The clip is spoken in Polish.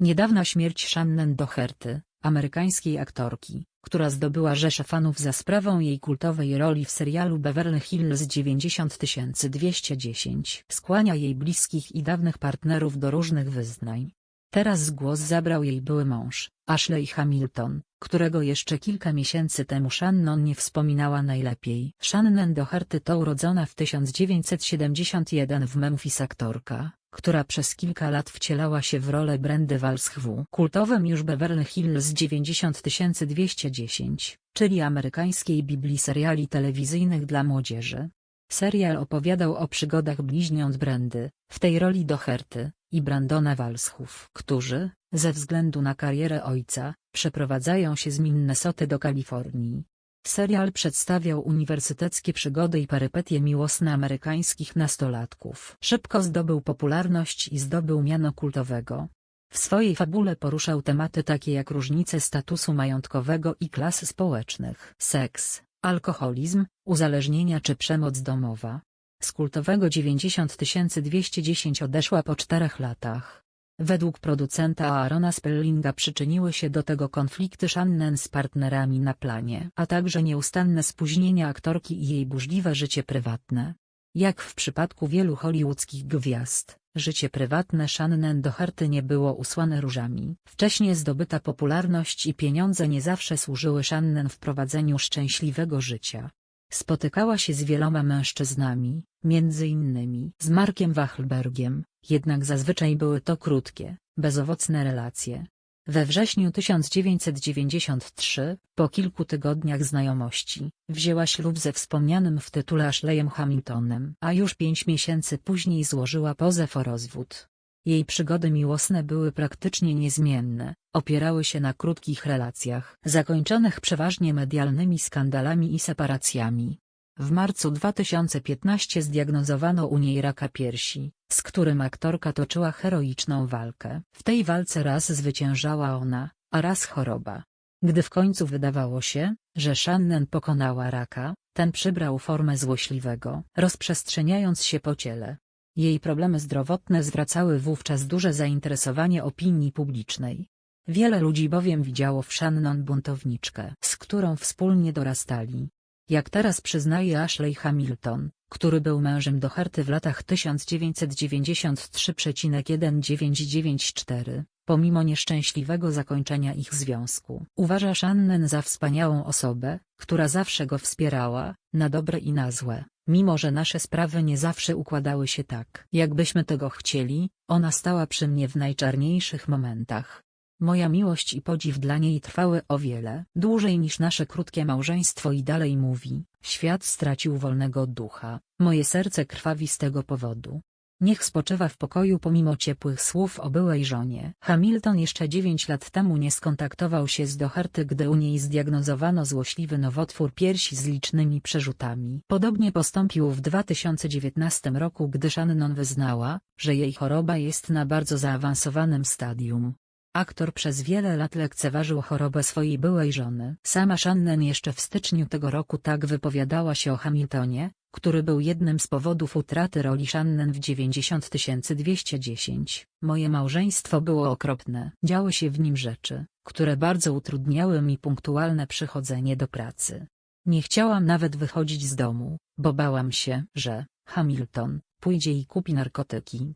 Niedawna śmierć Shannon Doherty, amerykańskiej aktorki, która zdobyła rzeszę fanów za sprawą jej kultowej roli w serialu Beverly Hills 90210, skłania jej bliskich i dawnych partnerów do różnych wyznań. Teraz głos zabrał jej były mąż, Ashley Hamilton, którego jeszcze kilka miesięcy temu Shannon nie wspominała najlepiej. Shannon Doherty to urodzona w 1971 w Memphis aktorka, która przez kilka lat wcielała się w rolę Brandy Walsh w kultowym już Beverly Hills 90210, czyli amerykańskiej biblii seriali telewizyjnych dla młodzieży. Serial opowiadał o przygodach bliźniąt Brandy, w tej roli Doherty, i Brandona Walschów, którzy, ze względu na karierę ojca, przeprowadzają się z Minnesoty do Kalifornii. Serial przedstawiał uniwersyteckie przygody i perypetie miłosne amerykańskich nastolatków. Szybko zdobył popularność i zdobył miano kultowego. W swojej fabule poruszał tematy takie jak różnice statusu majątkowego i klas społecznych, seks, alkoholizm, uzależnienia czy przemoc domowa. Z kultowego 90210 odeszła po czterech latach. Według producenta Aarona Spellinga przyczyniły się do tego konflikty Shannon z partnerami na planie, a także nieustanne spóźnienia aktorki i jej burzliwe życie prywatne. Jak w przypadku wielu hollywoodzkich gwiazd, życie prywatne Shannon Doherty nie było usłane różami. Wcześniej zdobyta popularność i pieniądze nie zawsze służyły Shannon w prowadzeniu szczęśliwego życia. Spotykała się z wieloma mężczyznami, między innymi z Markiem Wachlbergiem, jednak zazwyczaj były to krótkie, bezowocne relacje. We wrześniu 1993, po kilku tygodniach znajomości, wzięła ślub ze wspomnianym w tytule Ashleyem Hamiltonem, a już pięć miesięcy później złożyła pozew o rozwód. Jej przygody miłosne były praktycznie niezmienne, opierały się na krótkich relacjach, zakończonych przeważnie medialnymi skandalami i separacjami. W marcu 2015 zdiagnozowano u niej raka piersi, z którym aktorka toczyła heroiczną walkę. W tej walce raz zwyciężała ona, a raz choroba. Gdy w końcu wydawało się, że Shannon pokonała raka, ten przybrał formę złośliwego, rozprzestrzeniając się po ciele. Jej problemy zdrowotne zwracały wówczas duże zainteresowanie opinii publicznej. Wiele ludzi bowiem widziało w Shannon buntowniczkę, z którą wspólnie dorastali. Jak teraz przyznaje Ashley Hamilton, który był mężem Doherty w latach 1993,1994, pomimo nieszczęśliwego zakończenia ich związku. Uważa Shannon za wspaniałą osobę, która zawsze go wspierała, na dobre i na złe. Mimo że nasze sprawy nie zawsze układały się tak, jakbyśmy tego chcieli, ona stała przy mnie w najczarniejszych momentach. Moja miłość i podziw dla niej trwały o wiele dłużej niż nasze krótkie małżeństwo i dalej mówi, świat stracił wolnego ducha, moje serce krwawi z tego powodu. Niech spoczywa w pokoju pomimo ciepłych słów o byłej żonie. Hamilton jeszcze 9 lat temu nie skontaktował się z Doherty gdy u niej zdiagnozowano złośliwy nowotwór piersi z licznymi przerzutami. Podobnie postąpił w 2019 roku gdy Shannon wyznała, że jej choroba jest na bardzo zaawansowanym stadium. Aktor przez wiele lat lekceważył chorobę swojej byłej żony. Sama Shannon jeszcze w styczniu tego roku tak wypowiadała się o Hamiltonie, który był jednym z powodów utraty roli Shannon w 90210. Moje małżeństwo było okropne. Działy się w nim rzeczy, które bardzo utrudniały mi punktualne przychodzenie do pracy. Nie chciałam nawet wychodzić z domu, bo bałam się, że Hamilton pójdzie i kupi narkotyki.